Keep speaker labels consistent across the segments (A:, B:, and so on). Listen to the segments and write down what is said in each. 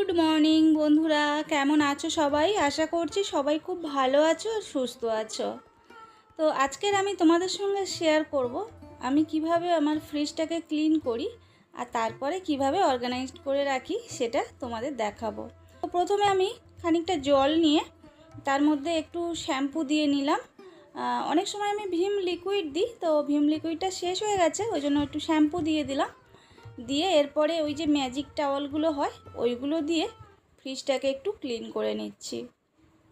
A: Good morning বন্ধুরা, কেমন আছো সবাই? আশা করছি সবাই খুব ভালো আছো আর সুস্থ আছো। তো আজকের আমি তোমাদের সঙ্গে শেয়ার করব, আমি কীভাবে আমার ফ্রিজটাকে ক্লিন করি আর তারপরে কীভাবে অর্গানাইজড করে রাখি সেটা তোমাদের দেখাবো। তো প্রথমে আমি খানিকটা জল নিয়ে তার মধ্যে একটু শ্যাম্পু দিয়ে নিলাম। অনেক সময় আমি ভীম লিকুইড দিই, তো ভীম লিকুইডটা শেষ হয়ে গেছে, ওই জন্য একটু শ্যাম্পু দিয়ে দিলাম। দিয়ে এরপরে ওই যে ম্যাজিক টাওয়ালগুলো হয়, ওইগুলো দিয়ে ফ্রিজটাকে একটু ক্লিন করে নিচ্ছি।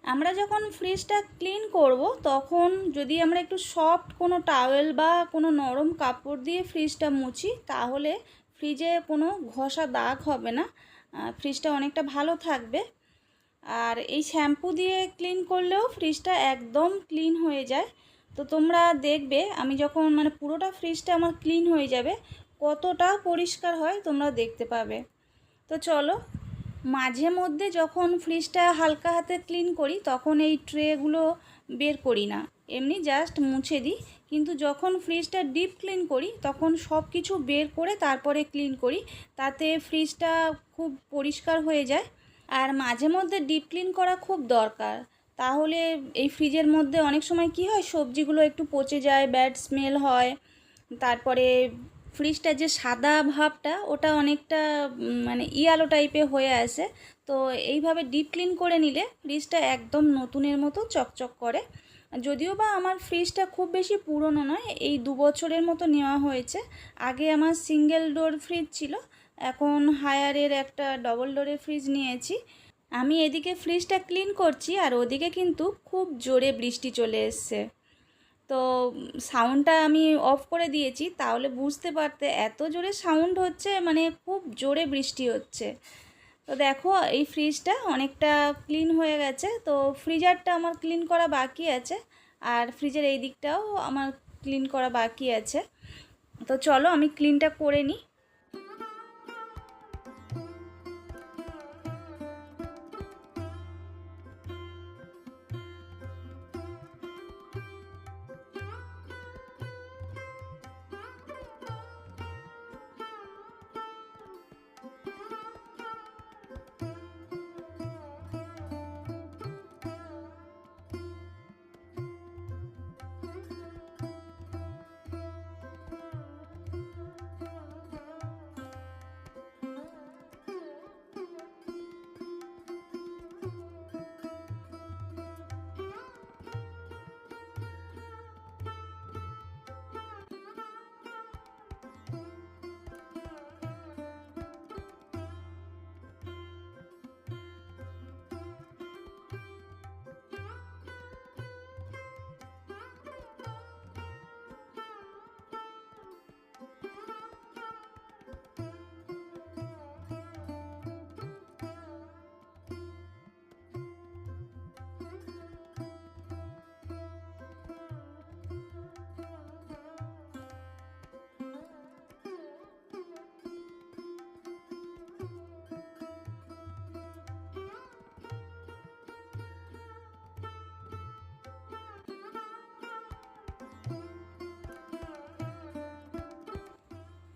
A: আমরা যখন ফ্রিজটা ক্লিন করব, তখন যদি আমরা একটু সফট কোনো টাওয়েল বা কোনো নরম কাপড় দিয়ে ফ্রিজটা মুছি, তাহলে ফ্রিজে কোনো ঘষা দাগ হবে না ফ্রিজটা অনেকটা ভালো থাকবে। আর এই শ্যাম্পু দিয়ে ক্লিন করলেও ফ্রিজটা একদম ক্লিন হয়ে যায়। তো তোমরা দেখবে, আমি যখন মানে পুরোটা ফ্রিজটা আমার ক্লিন হয়ে যাবে কতটা পরিষ্কার হয় তোমরা দেখতে পাবে। তো চলো, মাঝে মধ্যে যখন ফ্রিজটা হালকা হাতে ক্লিন করি, তখন এই ট্রেগুলো বের করি না। এমনি জাস্ট মুছে দিই। কিন্তু যখন ফ্রিজটা ডিপ ক্লিন করি, তখন সব কিছু বের করে তারপরে ক্লিন করি। তাতে ফ্রিজটা খুব পরিষ্কার হয়ে যায়। আর মাঝে মধ্যে ডিপ ক্লিন করা খুব দরকার। তাহলে এই ফ্রিজের মধ্যে অনেক সময় কি হয়, সবজিগুলো একটু পচে যায় ব্যাড স্মেল হয়। তারপরে ফ্রিজটার যে সাদা ভাবটা, ওটা অনেকটা মানে ইয়ালো টাইপে হয়ে আসে তো এইভাবে ডিপ ক্লিন করে নিলে ফ্রিজটা একদম নতুনের মতো চকচক করে। যদিও বা আমার ফ্রিজটা খুব বেশি পুরনো নয়, এই দু বছরের মতো নেওয়া হয়েছে। আগে আমার সিঙ্গেল ডোর ফ্রিজ ছিল, এখন হায়ারের একটা ডবল ডোরের ফ্রিজ নিয়েছি। আমি এদিকে ফ্রিজটা ক্লিন করছি, আর ওদিকে কিন্তু খুব জোরে বৃষ্টি চলে এসছে। তো সাউন্ডটা আমি অফ করে দিয়েছি, তাহলে বুঝতে পারতে এত জোরে সাউন্ড হচ্ছে মানে খুব জোরে বৃষ্টি হচ্ছে। তো দেখো, এই ফ্রিজটা অনেকটা ক্লিন হয়ে গেছে, তো ফ্রিজারটা আমার ক্লিন করা বাকি আছে, আর ফ্রিজের এই দিকটাও আমার ক্লিন করা বাকি আছে। তো চলো আমি ক্লিনটা করে নিই।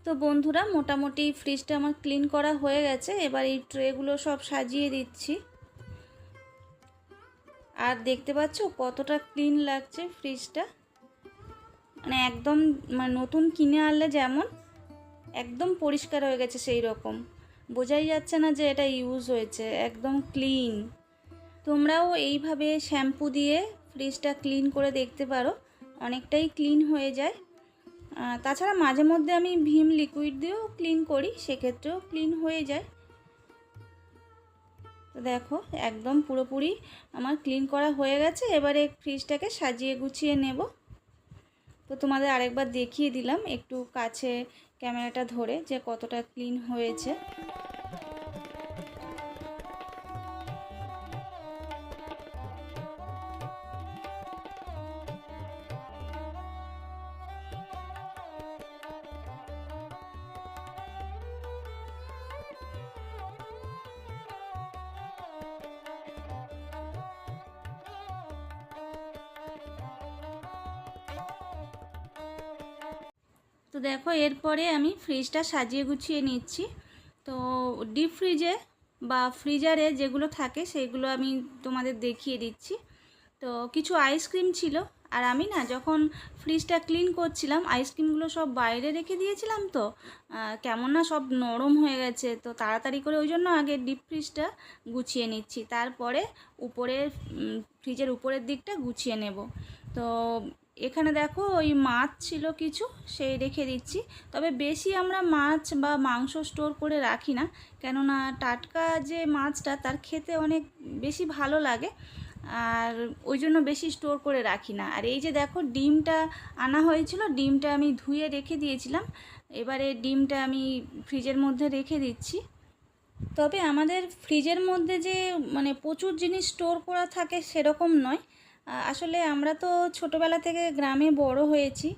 A: তো বন্ধুরা, মোটামুটি ফ্রিজটা আমার ক্লিন করা হয়ে গেছে। এবার এই ট্রেগুলো সব সাজিয়ে দিচ্ছি। আর দেখতে পাচ্ছ কতটা ক্লিন লাগছে ফ্রিজটা মানে একদম মানে নতুন কিনে আনলে যেমন, একদম পরিষ্কার হয়ে গেছে সেই রকম বোঝাই যাচ্ছে না যে এটা ইউজ হয়েছে, একদম ক্লিন তোমরাও এইভাবে শ্যাম্পু দিয়ে ফ্রিজটা ক্লিন করে দেখতে পারো, অনেকটাই ক্লিন হয়ে যায়। তাছাড়া মাঝে মধ্যে আমি ভীম লিকুইড দিয়েও ক্লিন করি, সেক্ষেত্রেও ক্লিন হয়ে যায়। তো দেখো, একদম পুরোপুরি আমার ক্লিন করা হয়ে গেছে। এবারে ফ্রিজটাকে সাজিয়ে গুছিয়ে নেব। তো তোমাদের আরেকবার দেখিয়ে দিলাম একটু কাছে ক্যামেরাটা ধরে যে কতটা ক্লিন হয়েছে। তো দেখো, এরপরে আমি ফ্রিজটা সাজিয়ে গুছিয়ে নিচ্ছি। তো ডিপ ফ্রিজে বা ফ্রিজারে যেগুলো থাকে, সেগুলো আমি তোমাদের দেখিয়ে দিচ্ছি। তো কিছু আইসক্রিম ছিল, আর আমি না যখন ফ্রিজটা ক্লিন করছিলাম আইসক্রিমগুলো সব বাইরে রেখে দিয়েছিলাম তো কেমন না সব নরম হয়ে গেছে। তো তাড়াতাড়ি করে ওই জন্য আগে ডিপ ফ্রিজটা গুছিয়ে নিচ্ছি। তারপরে উপরের ফ্রিজের উপরের দিকটা গুছিয়ে নেব। তো এখানে দেখো ওই মাছ ছিল কিছু, সেই রেখে দিচ্ছি। তবে বেশি আমরা মাছ বা মাংস স্টোর করে রাখি না, কেননা টাটকা যে মাছটা তার খেতে অনেক বেশি ভালো লাগে, আর ওই জন্য বেশি স্টোর করে রাখি না। আর এই যে দেখো ডিমটা আনা হয়েছিল, ডিমটা আমি ধুয়ে রেখে দিয়েছিলাম, এবারে ডিমটা আমি ফ্রিজের মধ্যে রেখে দিচ্ছি। তবে আমাদের ফ্রিজের মধ্যে যে মানে প্রচুর জিনিস স্টোর করা থাকে সেরকম নয় আসলে আমরা তো ছোটোবেলা থেকে গ্রামে বড় হয়েছি।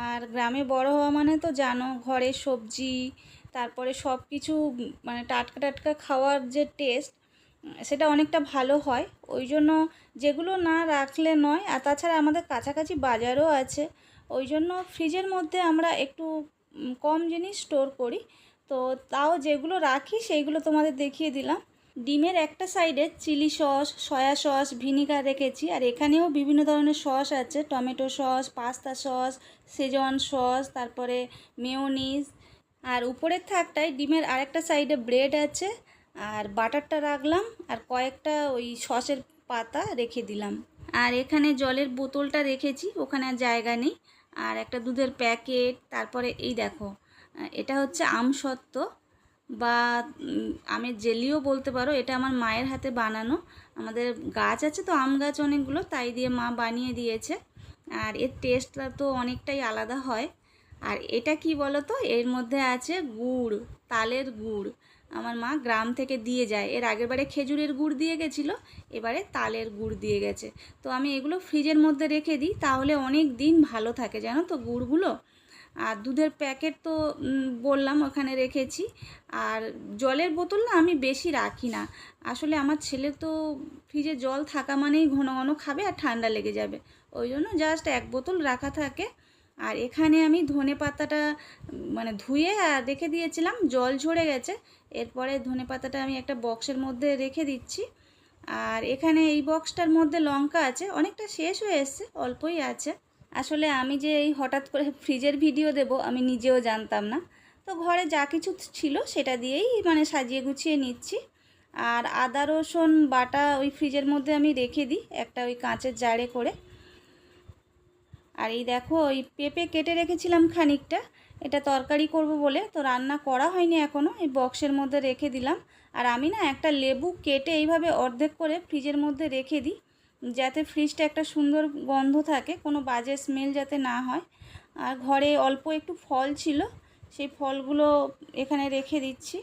A: আর গ্রামে বড় হওয়া মানে তো জানো ঘরে সবজি, তারপরে সব কিছু মানে টাটকা টাটকা খাওয়ার যে টেস্ট সেটা অনেকটা ভালো হয়। ওই জন্য যেগুলো না রাখলে নয়, আর তাছাড়া আমাদের কাছাকাছি বাজারও আছে। ওই জন্য ফ্রিজের মধ্যে আমরা একটু কম জিনিস স্টোর করি। তো তাও যেগুলো রাখি, সেইগুলো তোমাদের দেখিয়ে দিলাম। ডিমের একটা সাইডে chilli sauce soya sauce vinegar রেখেছি। আর এখানেও বিভিন্ন ধরনের সস আছে। Tomato sauce pasta sauce Schezwan sauce তারপরে মেয়োনিজ আর উপরের থাকটায় ডিমের আরেকটা সাইডে ব্রেড আছে। আর বাটারটা রাখলাম। আর কয়েকটা ওই সসের পাতা রেখে দিলাম। আর এখানে জলের বোতলটা রেখেছি। ওখানে জায়গা নেই। আর একটা দুধের প্যাকেট। তারপরে এই দেখো এটা হচ্ছে আমসত্ত্ব। বা আমের জেলিও বলতে পারো, এটা আমার মায়ের হাতে বানানো। আমাদের গাছ আছে তো, আম গাছ অনেকগুলো, তাই দিয়ে মা বানিয়ে দিয়েছে। আর এর টেস্টটা তো অনেকটাই আলাদা হয়। আর এটা কি বলো তো এর মধ্যে আছে গুড়, তালের গুড়। আমার মা গ্রাম থেকে দিয়ে যায়। এর আগের বারে খেজুরের গুড় দিয়ে গেছিল, এবারে তালের গুড় দিয়ে গেছে। তো আমি এগুলো ফ্রিজের মধ্যে রেখে দিই, তাহলে অনেক দিন ভালো থাকে। জানো তো, গুড়গুলো? আর দুধের প্যাকেট তো বললাম ওখানে রেখেছি। আর জলের বোতল না আমি বেশি রাখি না। আসলে আমার ছেলে তো ফ্রিজে জল থাকা মানেই ঘন ঘন খাবে আর ঠান্ডা লেগে যাবে। ওই জন্য জাস্ট এক বোতল রাখা থাকে। আর এখানে আমি ধনে পাতাটা মানে ধুয়ে আর রেখে দিয়েছিলাম, জল ঝরে গেছে। এরপরে ধনে পাতাটা আমি একটা বক্সের মধ্যে রেখে দিচ্ছি। আর এখানে এই বক্সটার মধ্যে লঙ্কা আছে। অনেকটা শেষ হয়ে এসছে, অল্পই আছে। আসলে আমি যে এই হঠাৎ করে ফ্রিজের ভিডিও দেব, আমি নিজেও জানতাম না। তো ঘরে যা কিছু ছিল সেটা দিয়েই মানে সাজিয়ে গুছিয়ে নিচ্ছি। আর আদা, রসুন, বাটা ওই ফ্রিজের মধ্যে আমি রেখে দিই একটা ওই কাঁচের জারে করে। আর এই দেখো, ওই পেঁপে কেটে রেখেছিলাম খানিকটা। এটা তরকারি করব বলে তো রান্না করা হয়নি এখনও এই বক্সের মধ্যে রেখে দিলাম। আর আমি না একটা লেবু কেটে এইভাবে অর্ধেক করে ফ্রিজের মধ্যে রেখে দিই। যাতে ফ্রিজটা একটা সুন্দর গন্ধ থাকে, কোনো বাজে স্মেল যাতে না হয়। আর ঘরে অল্প একটু ফল ছিল, সেই ফলগুলো এখানে রেখে দিচ্ছি।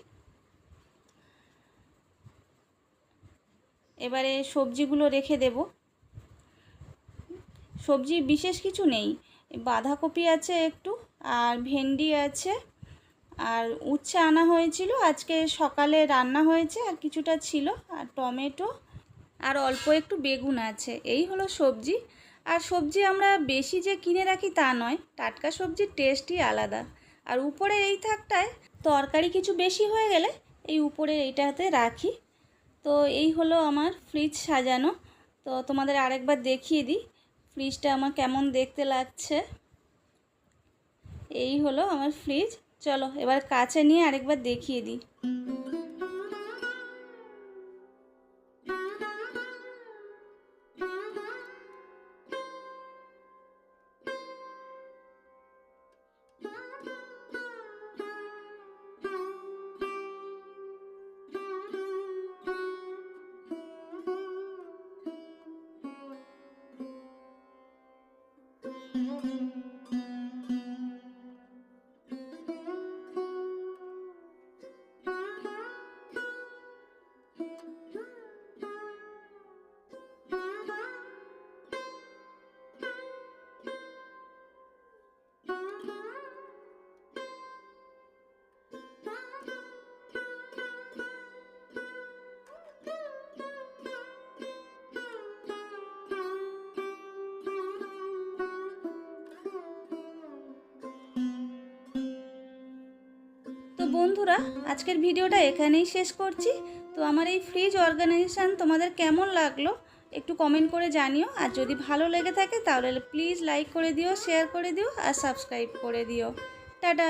A: এবারে সবজিগুলো রেখে দেব। সবজি বিশেষ কিছু নেই, বাঁধাকপি আছে একটু, আর ভেন্ডি আছে, আর উচ্ছে আনা হয়েছিল, আজকে সকালে রান্না হয়েছে, আর কিছুটা ছিল, আর টমেটো আর অল্প একটু বেগুন আছে। এই হলো সবজি। আর সবজি আমরা বেশি যে কিনে রাখি তা নয়, টাটকা সবজির টেস্টই আলাদা। আর উপরে এই থাকটায় তরকারি কিছু বেশি হয়ে গেলে এই উপরের এইটাতে রাখি। তো এই হলো আমার ফ্রিজ সাজানো। তো তোমাদের আরেকবার দেখিয়ে দিই, ফ্রিজটা আমার কেমন দেখতে লাগছে। এই হলো আমার ফ্রিজ। চলো এবার কাছে নিয়ে আরেকবার দেখিয়ে দিই। বন্ধুরা, আজকের ভিডিওটা এখানেই শেষ করছি। তো আমার এই ফ্রিজ অর্গানাইজেশান তোমাদের কেমন লাগল একটু কমেন্ট করে জানিও। আর যদি ভালো লেগে থাকে তাহলে প্লিজ লাইক করে দিও শেয়ার করে দিও, আর সাবস্ক্রাইব করে দিও। টাটা!